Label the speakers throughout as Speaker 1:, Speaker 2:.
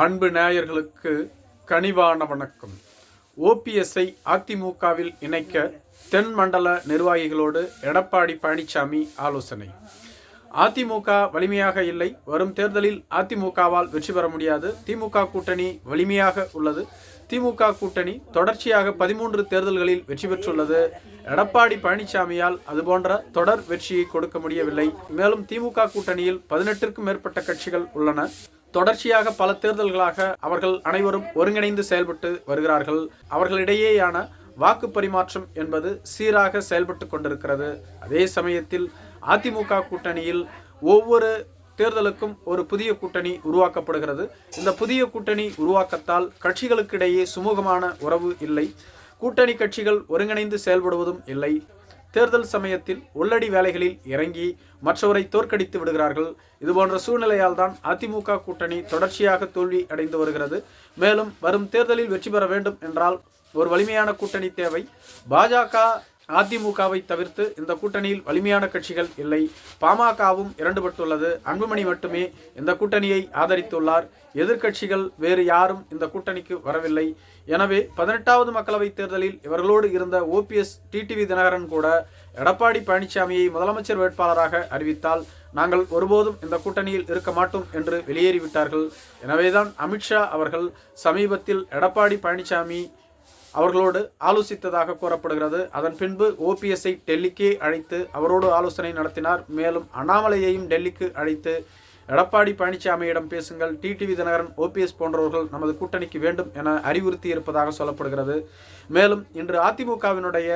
Speaker 1: அன்பு நேயர்களுக்கு கனிவான வணக்கம். ஓபிஎஸ்ஐ அதிமுகவில் இணைக்க தென் மண்டல நிர்வாகிகளோடு எடப்பாடி பழனிசாமி ஆலோசனை. அதிமுக வலிமையாக இல்லை வரும் தேர்தலில் அதிமுகவால் வெற்றி பெற முடியாது. திமுக கூட்டணி வலிமையாக உள்ளது. திமுக கூட்டணி தொடர்ச்சியாக பதிமூன்று தேர்தல்களில் வெற்றி பெற்றுள்ளது. எடப்பாடி பழனிசாமியால் அதுபோன்ற தொடர் வெற்றியை கொடுக்க முடியவில்லை. மேலும் திமுக கூட்டணியில் பதினெட்டிற்கும் மேற்பட்ட கட்சிகள் உள்ளன. தொடர்ச்சியாக பல தேர்தல்களாக அவர்கள் அனைவரும் ஒருங்கிணைந்து செயல்பட்டு வருகிறார்கள். அவர்களிடையேயான வாக்கு பரிமாற்றம் என்பது சீராக செயல்பட்டு கொண்டிருக்கிறது. அதே சமயத்தில் அதிமுக கூட்டணியில் ஒவ்வொரு தேர்தலுக்கும் ஒரு புதிய கூட்டணி உருவாக்கப்படுகிறது. இந்த புதிய கூட்டணி உருவாக்கத்தால் கட்சிகளுக்கிடையே சுமூகமான உறவு இல்லை. கூட்டணி கட்சிகள் ஒருங்கிணைந்து செயல்படுவதும் இல்லை. தேர்தல் சமயத்தில் உள்ளடி வேலைகளில் இறங்கி மற்றவரை தோற்கடித்து விடுகிறார்கள். இதுபோன்ற சூழ்நிலையால் தான் அதிமுக கூட்டணி தொடர்ச்சியாக தோல்வி அடைந்து வருகிறது. மேலும் வரும் தேர்தலில் வெற்றி பெற வேண்டும் என்றால் ஒரு வலிமையான கூட்டணி தேவை. பாஜக அதிமுகவை தவிர்த்து இந்த கூட்டணியில் வலிமையான கட்சிகள் இல்லை. பாமகவும் இரண்டுபட்டுள்ளது. அன்புமணி மட்டுமே இந்த கூட்டணியை ஆதரித்துள்ளார். எதிர்க்கட்சிகள் வேறு யாரும் இந்த கூட்டணிக்கு வரவில்லை. எனவே பதினெட்டாவது மக்களவைத் தேர்தலில் இவர்களோடு இருந்த ஓபிஎஸ் டிடிவி தினகரன் கூட எடப்பாடி பழனிசாமியை முதலமைச்சர் வேட்பாளராக அறிவித்தால் நாங்கள் ஒருபோதும் இந்த கூட்டணியில் இருக்க மாட்டோம் என்று வெளியேறிவிட்டார்கள். எனவேதான் அமித்ஷா அவர்கள் சமீபத்தில் எடப்பாடி பழனிசாமி அவர்களோடு ஆலோசித்ததாக கூறப்படுகிறது. அதன் பின்பு ஓபிஎஸ்ஐ டெல்லிக்கே அழைத்து அவரோடு ஆலோசனை நடத்தினார். மேலும் அண்ணாமலையையும் டெல்லிக்கு அழைத்து எடப்பாடி பழனிசாமியிடம் பேசுங்கள். டிடிவி தினகரன் ஓபிஎஸ் போன்றவர்கள் நமது கூட்டணிக்கு வேண்டும் என அறிவுறுத்தி இருப்பதாக சொல்லப்படுகிறது. மேலும் இன்று அதிமுகவினுடைய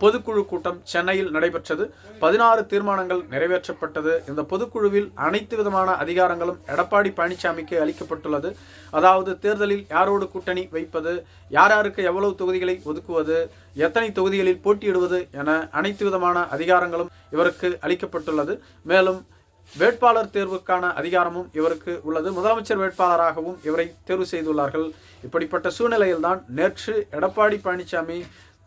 Speaker 1: பொதுக்குழு கூட்டம் சென்னையில் நடைபெற்றது. பதினாறு தீர்மானங்கள் நிறைவேற்றப்பட்டது. இந்த பொதுக்குழுவில் அனைத்து விதமான அதிகாரங்களும் எடப்பாடி பழனிசாமிக்கு அளிக்கப்பட்டுள்ளது. அதாவது தேர்தலில் யாரோடு கூட்டணி வைப்பது யார் யாருக்கு எவ்வளவு தொகுதிகளை ஒதுக்குவது எத்தனை தொகுதிகளில் போட்டியிடுவது என அனைத்து விதமான அதிகாரங்களும் இவருக்கு அளிக்கப்பட்டுள்ளது. மேலும் வேட்பாளர் தேர்வுக்கான அதிகாரமும் இவருக்கு உள்ளது. முதலமைச்சர் வேட்பாளராகவும் இவரை தேர்வு செய்துள்ளார்கள். இப்படிப்பட்ட சூழ்நிலையில்தான் நேற்று எடப்பாடி பழனிசாமி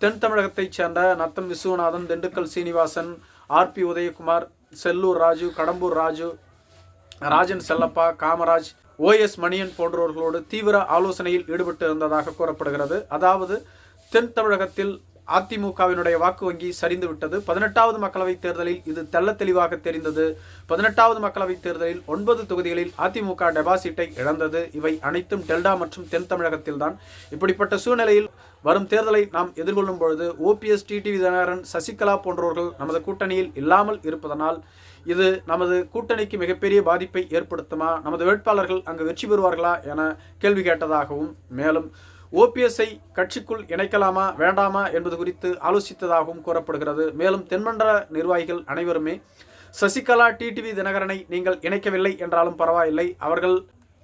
Speaker 1: தென் தமிழகத்தைச் சேர்ந்த Natham Viswanathan Dindigul Srinivasan R B Udhayakumar Sellur Raju Kadambur Raju Rajan Chellappa Kamaraj O S Manian போன்றவர்களோடு தீவிர ஆலோசனையில் ஈடுபட்டு இருந்ததாக கூறப்படுகிறது. அதாவது தென் தமிழகத்தில் அதிமுகவினுடைய வாக்கு வங்கி சரிந்து விட்டது. பதினெட்டாவது மக்களவைத் தேர்தலில் இது தெள்ள தெளிவாக தெரிந்தது. பதினெட்டாவது மக்களவைத் தேர்தலில் ஒன்பது தொகுதிகளில் அதிமுக டெபாசிட்டை இழந்தது. இவை அனைத்தும் டெல்டா மற்றும் தென் தமிழகத்தில் தான் இப்படிப்பட்ட சூழ்நிலையில் வரும் தேர்தலை நாம் எதிர்கொள்ளும் பொழுது ஓபிஎஸ் டிடிவி தினகரன் சசிகலா போன்றவர்கள் நமது கூட்டணியில் இல்லாமல் இருப்பதனால் இது நமது கூட்டணிக்கு மிகப்பெரிய பாதிப்பை ஏற்படுத்துமா? நமது வேட்பாளர்கள் அங்கு வெற்றி பெறுவார்களா என கேள்வி கேட்டதாகவும் மேலும் ஓபிஎஸ்ஐ கட்சிக்குள் இணைக்கலாமா வேண்டாமா என்பது குறித்து ஆலோசித்ததாகவும் கூறப்படுகிறது. மேலும் தென்மண்டல நிர்வாகிகள் அனைவருமே சசிகலா டிடிவி தினகரனை நீங்கள் இணைக்கவில்லை என்றாலும் பரவாயில்லை. அவர்கள்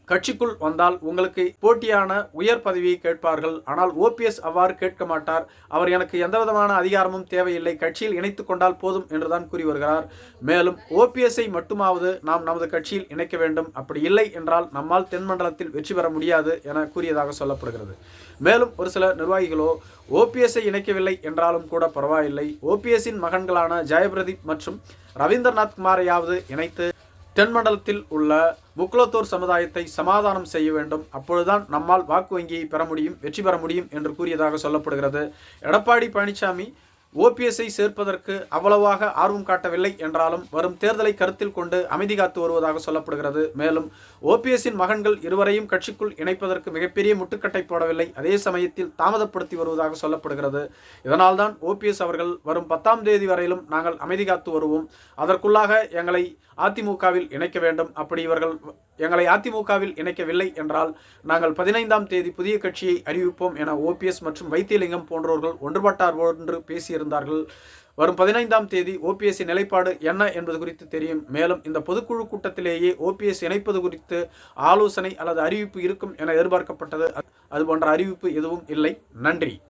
Speaker 1: கட்சிக்குள் வந்தால் உங்களுக்கு போட்டியான உயர் பதவியை கேட்பார்கள். ஆனால் ஓபிஎஸ் அவ்வாறு கேட்க மாட்டார். அவர் எனக்கு எந்த விதமான அதிகாரமும் தேவையில்லை. கட்சியில் இணைத்துக் கொண்டால் போதும் என்றுதான் கூறி வருகிறார். மேலும் ஓபிஎஸ்ஐ மட்டுமாவது நாம் நமது கட்சியில் இணைக்க வேண்டும். அப்படி இல்லை என்றால் நம்மால் தென்மண்டலத்தில் வெற்றி பெற முடியாது என கூறியதாக சொல்லப்படுகிறது. மேலும் ஒரு சில நிர்வாகிகளோ ஓபிஎஸ்ஐ இணைக்கவில்லை என்றாலும் கூட பரவாயில்லை. ஓபிஎஸ்ஸின் மகன்களான ஜெயபிரதீப் மற்றும் ரவீந்திரநாத் குமாரையாவது இணைத்து தென்மண்டலத்தில் உள்ள முக்குலத்தோர் சமுதாயத்தை சமாதானம் செய்ய வேண்டும். அப்பொழுதுதான் நம்மால் வாக்கு வங்கியை பெற முடியும் வெற்றி பெற முடியும் என்று கூறியதாக சொல்லப்படுகிறது. எடப்பாடி பழனிசாமி ஓபிஎஸ்ஐ சேர்ப்பதற்கு அவ்வளவாக ஆர்வம் காட்டவில்லை என்றாலும் வரும் தேர்தலை கருத்தில் கொண்டு அமைதி காத்து வருவதாக சொல்லப்படுகிறது. மேலும் ஓபிஎஸ்ஸின் மகன்கள் இருவரையும் கட்சிக்குள் இணைப்பதற்கு மிகப்பெரிய முட்டுக்கட்டை போடவில்லை. அதே சமயத்தில் தாமதப்படுத்தி வருவதாக சொல்லப்படுகிறது. இதனால்தான் ஓபிஎஸ் அவர்கள் வரும் பத்தாம் தேதி வரையிலும் நாங்கள் அமைதி காத்து வருவோம். அதற்குள்ளாக எங்களை அதிமுகவில் இணைக்க வேண்டும். அப்படி இவர்கள் எங்களை அதிமுகவில் இணைக்கவில்லை என்றால் நாங்கள் பதினைந்தாம் தேதி புதிய கட்சியை அறிவிப்போம் என ஓபிஎஸ் மற்றும் வைத்தியலிங்கம் போன்றவர்கள் ஒன்றுபட்டார் ஒன்று பேசியிருந்தார்கள். வரும் பதினைந்தாம் தேதி ஓபிஎஸ் நிலைப்பாடு என்ன என்பது குறித்து தெரியும். மேலும் இந்த பொதுக்குழு கூட்டத்திலேயே ஓபிஎஸ் இணைப்பது குறித்து ஆலோசனை அல்லது அறிவிப்பு இருக்கும் என எதிர்பார்க்கப்பட்டது. அது போன்ற அறிவிப்பு எதுவும் இல்லை. நன்றி.